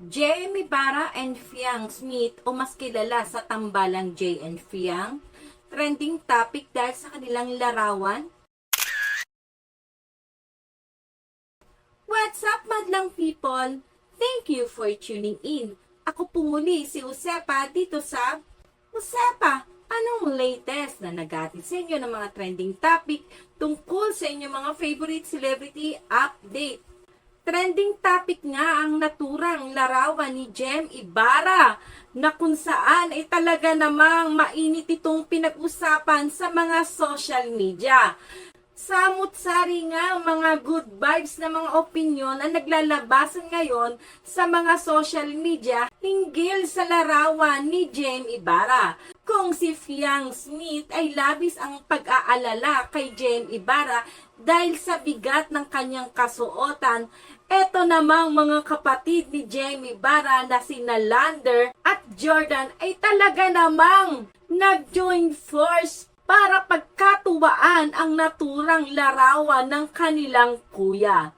Jamie Barra and Fiang Smith o mas kilala sa tambalang J and Fiang, trending topic dahil sa kanilang larawan. What's up, madlang people? Thank you for tuning in. Ako po muli si Usepa dito sa Usepa. Anong latest na nagatid sa inyo ng mga trending topic tungkol sa inyong mga favorite celebrity update? Trending topic nga ang naturang larawan ni Jem Ibarra na kung saan ay talaga namang mainit itong pinag-usapan sa mga social media. Samot-sari nga mga good vibes na mga opinyon ang naglalabasan ngayon sa mga social media hinggil sa larawan ni Jem Ibarra. Kung si Fiang Smith ay labis ang pag-aalala kay Jem Ibarra dahil sa bigat ng kanyang kasuotan, eto namang mga kapatid ni Jem Ibarra na sina Lander at Jordan ay talaga namang nag-join force para pagkatuwaan ang naturang larawan ng kanilang kuya.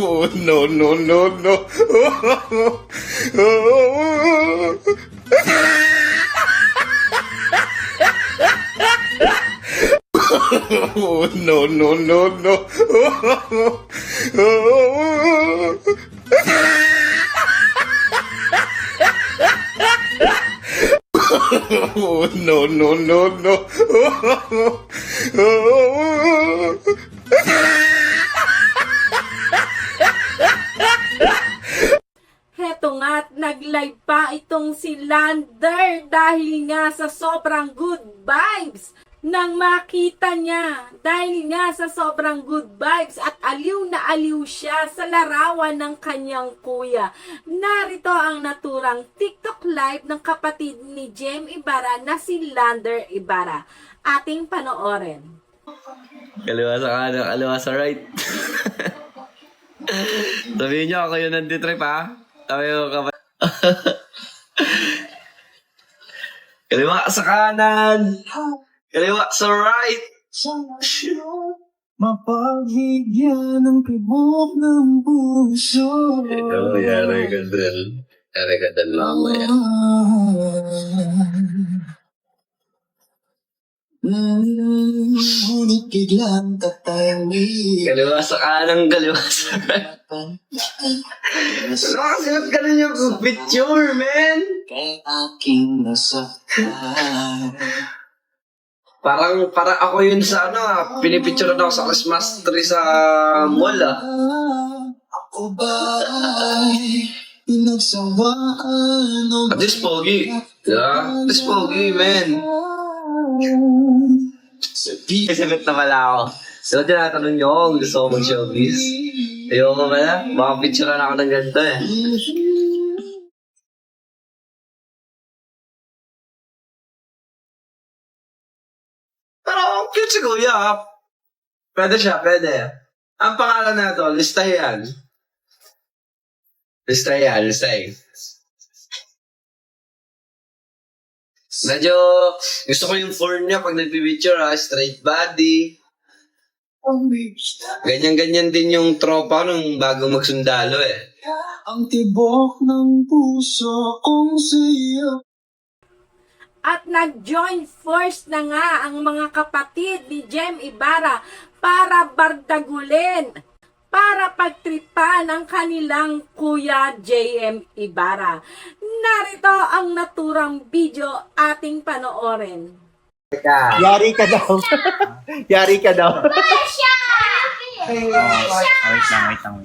Oh, no, no, no, no. Oh, no, no, no, no. Oh, no, no, no, no. Heto nga't nag-live pa itong si Lander dahil nga sa sobrang good vibes nang makita niya. Dahil nga sa sobrang good vibes at aliw na aliw siya sa larawan ng kanyang kuya. Narito ang naturang TikTok live ng kapatid ni Jem Ibarra na si Lander Ibarra. Ating panoorin. Kaliwa sa kanan, kaliwa sa right. Sabihin niyo ako yun nanditrip ha. Sabi ko kapag... kaliwa sa kanan. Kaliwa sa right. Mapagbigyan ng tibok ng puso. Ito, yari ka din. Yari ka din mamaya. Ngunit biglang tatahimik. Kaliwa sa kanan, kaliwa sa. Ano kasi ba't ganun yung picture, man? Kay aking nasaktan. Parang, parang ako yun sa ano ah. Pinipicture ako sa Christmas tree sa mall ah. Ako ba ay pinagsawaan o At least pogi. Diba? At least pogi, man. Sabi Sagot na pala ako. So, tinatanong niyo ako kung gusto ko mag-showbiz. Ayoko pala. Baka picturean ako ng ganito eh. Pero cute si Kuya. ah. Pwede siya, pwede. Ang pangalan na to, listahian. Listahian, listahin. Medyo gusto ko yung form niya pag nagpipicture ha, straight body. ang bigs Ganyan-ganyan din yung tropa nung bago magsundalo eh. ang tibok ng puso kong sa'yo. At nag-join force na nga ang mga kapatid ni Jem Ibarra para bardagulin, para pagtripan ang kanilang kuya JM Ibarra. Narito ang naturang video ating panoorin. Yari ka daw. Yari ka daw. Wait lang, wait lang, wait lang.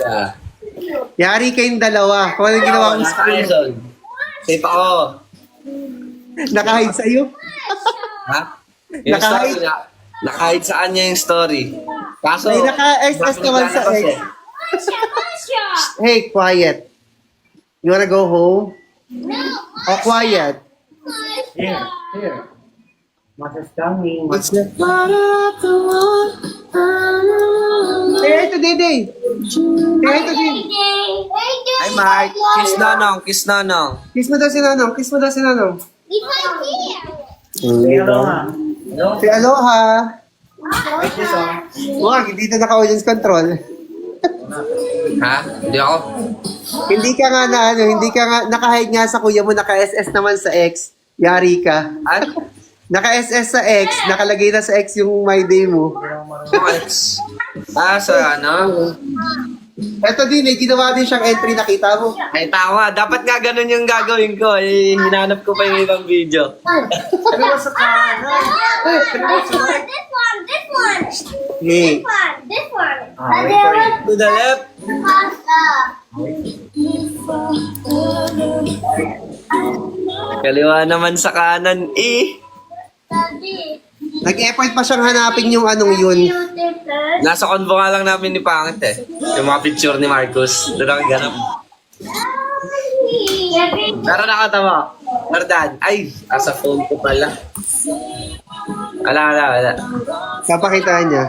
Ka. Yari kayong dalawa. Kung anong ginawa sa Quezon. Safe ako. Nakahide sa'yo. Ha? Yung Nakahide. story na, nakahide sa kanya yung story. Kaso, May naka-SS bakit naman sa naglalabas ex. eh? Hey, quiet. You wanna go home? Oh, quiet. Here, here. Mother's coming. What's that? Say hi to Dede. Say hi to Dede. Hi, Mark. Kiss nanong, kiss nanong. Kiss mo daw si Nanong. Kiss mo daw si Nanong. Say hello, ha. Say aloha. Wag, dito naka-audience control. Ha? Hindi ako. Hindi ka nga na ano, hindi ka nga, naka-hide nga sa kuya mo, naka-SS naman sa X. Yari ka. Ano? Naka-SS sa X, nakalagay na sa X yung my day mo. Ex. Ah, sa ano? Eto din, may ginawa din siyang entry, nakita mo. Ay, tama. Dapat nga ganun yung gagawin ko. Eh, hinanap ko pa yung ibang video. Ano ba sa kanan? This one, this one, this one, Hey. this one, this one. Ah, And wait there was To the left. pasta. Kaliwa naman sa kanan. Eh. Daddy, Nag-effort pa siyang hanapin yung anong yun. Nasa convo nga lang namin ni Pangit eh. Yung mga picture ni Marcos. Doon ako ganap. Pero nakatawa. Mardan. Ay, asa phone ko pala. Wala, wala, wala. Kapakita niya.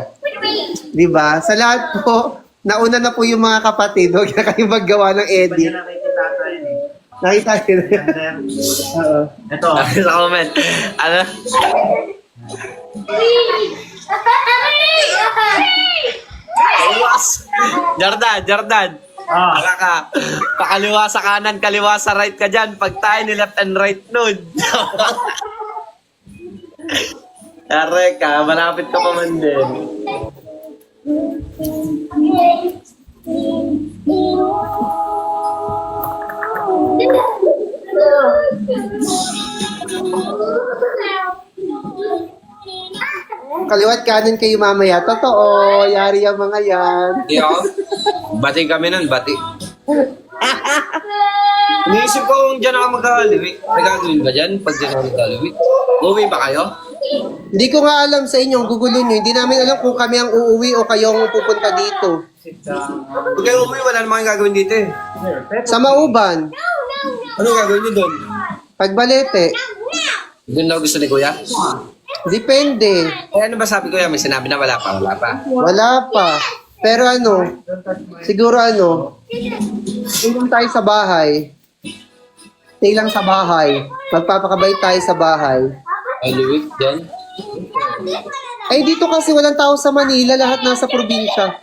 Di ba? Sa lahat po, nauna na po yung mga kapatid. Huwag na kayong maggawa ng edit. eh. Nakita niyo. Ganda. Oo. Ito. sa comment. Ano? Kaliwas. Jordan, Jordan. Ah. Baka ka. Pakaliwa sa kanan, kaliwa sa right ka dyan. Pag tayo ni left and right nun. Are ka, malapit ka pa man din. Kaliwat kanan kayo mamaya. Totoo. Yari yung mga yan. Di ako. Bati kami nun, bati. Iniisip ko kung dyan ako magkakaliwi. May gagawin ba dyan pag dyan ako magkakaliwi? Uwi ba kayo? Hindi ko nga alam sa inyo, ang gugulo nyo. Hindi namin alam kung kami ang uuwi o kayo ang pupunta dito. Pag kayo uwi, wala namang gagawin dito eh. Sa Mauban, Ano gagawin niyo doon? pagbalete, Doon daw gusto ni Kuya? Depende. Eh ano ba sabi Kuya? May sinabi na wala pa, wala pa. Wala pa. Pero ano, siguro ano, stay lang tayo sa bahay. Stay lang sa bahay. Magpapakabay tayo sa bahay. Aliwit dyan. Ay, dito kasi walang tao sa Manila. Lahat nasa probinsya.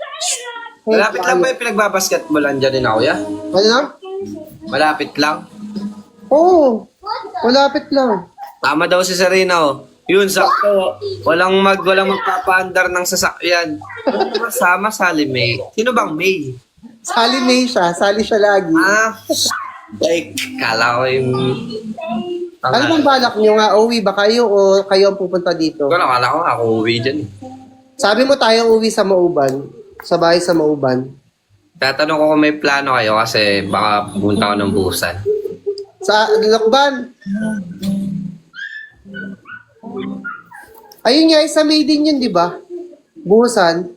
Hey, Malapit lang ba yung pinagbabasketballan dyan ni na Kuya? Ano na? Malapit lang. Oo. Malapit lang. Tama daw si Serena oh. Yun, sakto. Walang mag, walang magpapaandar ng sasakyan. Ano ba sama Sally May? Sino bang May? Sali May siya. Sali siya lagi. Ah, like, kala ko yung... Ano bang balak nyo nga? Uwi ba kayo o kayo ang pupunta dito? Ko lang, kala ko ako uwi dyan. Sabi mo tayo uwi sa Mauban. Sa bahay sa Mauban. Tatanong ko kung may plano kayo kasi baka pumunta ko ng busan. Sa Lakban. Ayun nga, sa May din yun, di ba? Busan.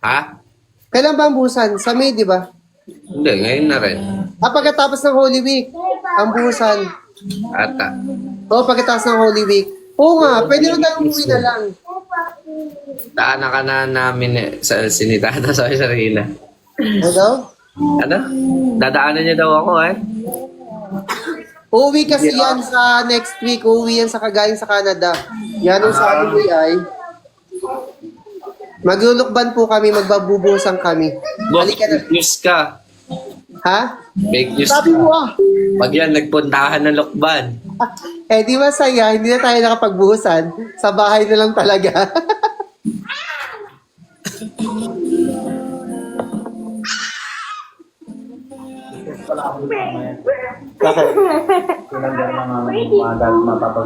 Ha? Kailan ba ang busan? Sa May, di ba? Hindi, ngayon na rin. Ah, pagkatapos ng Holy Week. Ang busan. Ata. Oo, pagkatapos ng Holy Week. Oo nga, pwede rin tayo umuwi na lang. Daanan ka na namin eh, sa sinitata sa sarila. Ano? Ano? Dadaanan niya daw ako eh. Uuwi kasi yan sa next week. Uuwi yan sa kagaling sa Canada. Yan ang sabi ko ay, maglulukban po kami, magbabubusan kami. Halika na. news ka. Ha? Fake news Sabi ka. mo ah. Pag yan, nagpuntahan ng lokban. Eh, di masaya. Hindi na tayo nakapagbuhusan. Sa bahay na lang talaga. Bakit?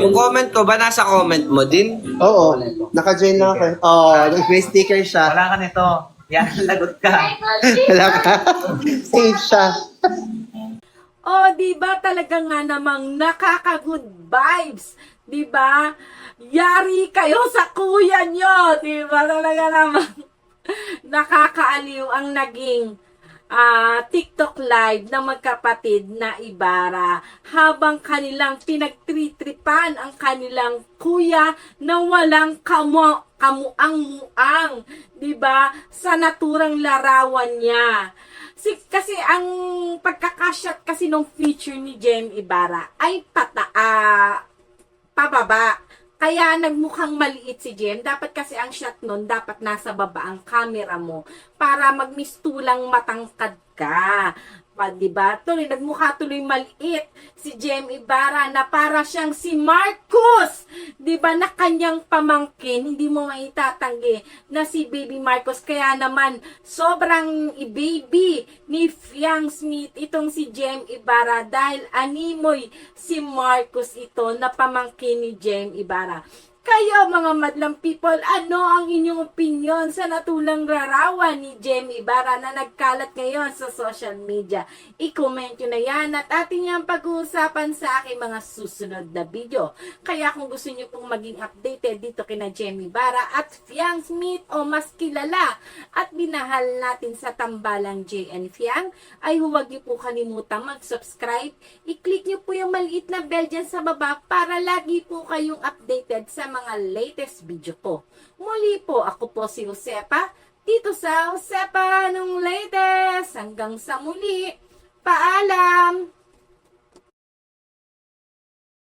Yung comment ko ba nasa comment mo din? Oo. Naka-join na ako. Oo, oh, may sticker siya. Wala ka nito. Yan, lagot ka. Wala ka. Save siya. Oh, 'di ba talaga nga namang nakaka-good vibes, 'di ba? Yari kayo sa kuya nyo, 'di ba? Talaga namang nakakaaliw ang naging ah, TikTok live ng magkapatid na Ibarra habang kanilang pinagtritripan ang kanilang kuya na walang kamo kamuang-muang, 'di ba? Sa naturang larawan niya. Si, kasi ang pagkakashot kasi nung feature ni Jem Ibarra ay pata, ah, pababa. Kaya nagmukhang maliit si Jem. Dapat kasi ang shot nun, dapat nasa baba ang camera mo para magmistulang matangkad ka. Pa, diba? Tuloy, nagmukha tuloy maliit si Jem Ibarra na para siyang si Marcos. Diba? Na kanyang pamangkin, hindi mo maitatanggi na si Baby Marcos. Kaya naman, sobrang i-baby ni Fiang Smith itong si Jem Ibarra dahil animoy si Marcos ito na pamangkin ni Jem Ibarra. Kayo mga madlang people, ano ang inyong opinion sa natulang rarawan ni Jem Ibarra na nagkalat ngayon sa social media? I-comment nyo na yan at ating yung pag-uusapan sa aking mga susunod na video. Kaya kung gusto nyo pong maging updated dito kina Jem Ibarra at Fiang Smith o mas kilala at binahal natin sa tambalang JN Fiang, ay huwag nyo po kalimutang mag-subscribe. I-click nyo po yung maliit na bell dyan sa baba para lagi po kayong updated sa mga latest video ko. Muli po, ako po si Josepa, dito sa Josepa nung latest. Hanggang sa muli, paalam!